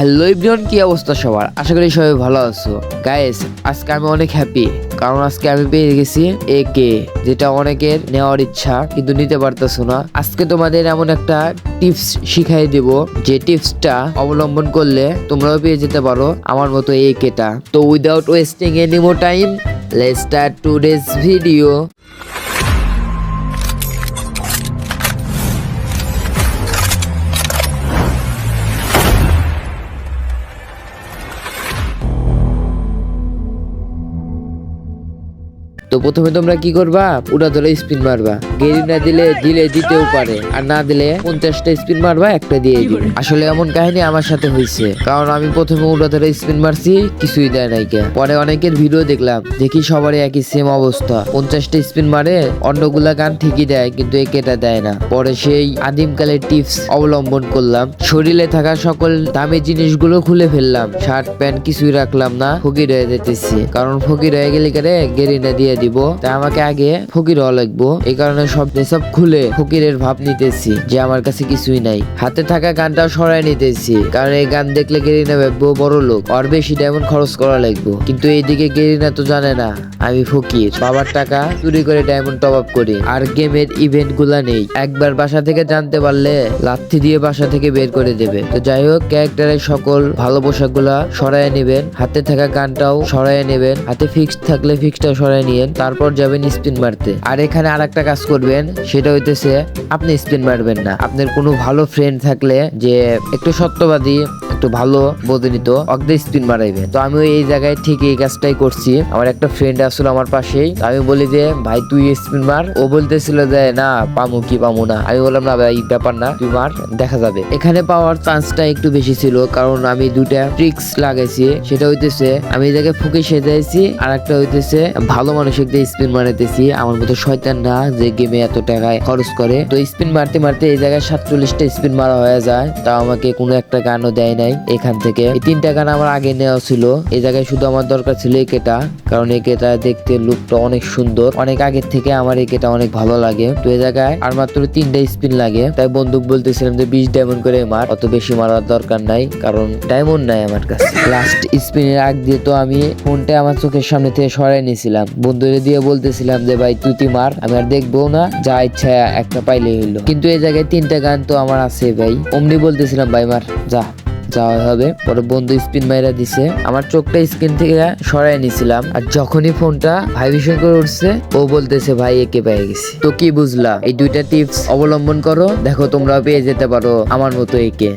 Hello ইব্রিয়ন কি অবস্থা সবার? আশা করি সবাই ভালো আছো। গাইস আজকে আমি অনেক হ্যাপি কারণ আজকে আমি পেয়ে গেছি এ কে যেটা অনেকের নেওয়ার ইচ্ছা, কিন্তু নিতে পারতেছো না। আজকে তোমাদের এমন একটা টিপস শিখাই দেব, যে টিপসটা অবলম্বন করলে তোমরাও পেয়ে যেতে পারো আমার মতো এ কেটা তো without wasting any more time let's start today's video তো প্রথমে তোমরা কি করবা? উড়া ধরে স্পিন মারবা। গেরি না দিলে দিলে দিতেও পারে। আর না দিলে পঞ্চাশটা স্পিন মারবা, একটা দিয়ে দিবে। আসলে এমন কাহিনী আমার সাথে হয়েছে। কারণ আমি প্রথমে উড়া ধরে স্পিন মারছি, কিছুই দেয় নাই কে। পরে অনেকের ভিডিও দেখলাম, দেখি সবারই একই সেম অবস্থা। পঞ্চাশটা স্পিন মারে, অন্যগুলা গান ঠিকই দেয়, কিন্তু একেটা দেয় না। পরে সেই আদিমকালের টিপস অবলম্বন করলাম। শরীরে থাকা সকল দামি জিনিসগুলো খুলে ফেললাম। শার্ট, প্যান্ট কিছুই রাখলাম না, ফকির হয়ে যেতেছি। কারণ ফকির হয়ে গেলে করে? গেরিনা দিয়ে দিব। তাই আমাকে আগে ফকির হওয়া লাগবো। এই কারণে সব সব খুলে ফকিরের ভাব নিতেছি যে আমার কাছে কিছুই নাই। হাতে থাকা গানটাও সরাই নিতেছি। কারণ এই গান দেখলে গেরিনা ভাববো বড় লোক। আর বেশি ডায়মন্ড খরচ করা লাগবো। কিন্তু এইদিকে গেরিনা তো জানে না, আমি ফকির। বাবার টাকা চুরি করে ডায়মন্ড টপ আপ করি। আর গেমের ইভেন্টগুলা নেই। একবার বাসা থেকে জানতে পারলে লাথি দিয়ে বাসা থেকে বের করে দেবে। তো যাই হোক ক্যারেক্টারের সকল ভালো পোশাকগুলা সরাই নেবেন। হাতে থাকা গানটাও সরাই নেবেন। হাতে ফিক্সড থাকলে ফিক্সটাও সরাই নিয়েন। তারপর যাবেন স্পিন মারতে। আর এখানে আর একটা কাজ করবেন, সেটা হইতেছে আপনি স্পিন মারবেন না। আপনার কোনো ভালো ফ্রেন্ড থাকলে যে একটু সত্যবাদী একটু ভালো বোঝে নিত অর্ধে স্পিন মারাইবে তো আমি এই জায়গায় ঠিক এই কাজটাই করছি। আমার একটা ফ্রেন্ড আসলো আমার পাশেই। আমি বলি যে, ভাই, তুই স্পিন মার। ও বলতেছিল যে, না, পামু কি পামু না। আমি বললাম, না ভাই ব্যাপার না, তুই মার, দেখা যাবে। এখানে পাওয়ার চান্সটা একটু বেশি ছিল, কারণ আমি দুটা ট্রিক্স লাগাইছি। সেটা হইতেছে, আমি এই জায়গায় ফুকে সেজাইছি আর একটা হইতেছে, ভালো মানুষের দিয়ে স্পিন মারাইতেছি আমার মতো শয়তান না যে গেমে এত টাকায় খরচ করে। তো স্পিন মারতে মারতে এই জায়গায় সাতচল্লিশটা স্পিন মারা হয়ে যায়। তাও আমাকে কোনো একটা গানও দেয় নাই। এখান থেকে। এই তিনটা গান আমার আগে নেওয়া ছিল। এই জায়গায় শুধু আমার দরকার ছিল একেটা কারণ একেটা দেখতে লুকটা অনেক সুন্দর। অনেক আগের থেকে আমার একেটা অনেক ভালো লাগে। তো এই জায়গায় আর মাত্র তিনটা স্পিন লাগে। তাই বন্দুক বলতেছিলাম যে বিশ ডায়মন্ড করে মার। অত বেশি মারার দরকার নাই, কারণ ডায়মন্ড নাই আমার কাছে। লাস্ট স্পিনের আগ দিয়ে তো আমি ফোনটা আমার চোখের সামনে থেকে সরাই নিয়েছিলাম। বন্ধুরে দিয়ে বলতেছিলাম যে, ভাই, তুই মার? আমি আর দেখব না, যা ইচ্ছা একটা পাইলেই হইল। কিন্তু এই জায়গায় তিনটা গান তো আমার আছে, ভাই। অমনি বলতেছিলাম, ভাই, মার, যা। যাওয়া হবে। পরে বন্ধু স্পিন মাইরা দিছে। আমার চোখটা স্ক্রিন থেকে সরাই নিছিলাম। আর যখনই ফোনটা ভাইব্রেশন করে উঠছে, ও বলতেছে, ভাই, একে পেয়ে গেছি। তো কি বুঝলা? এই দুইটা টিপস অবলম্বন করো। দেখো তোমরা পেয়ে যেতে পারো আমার মতো একে।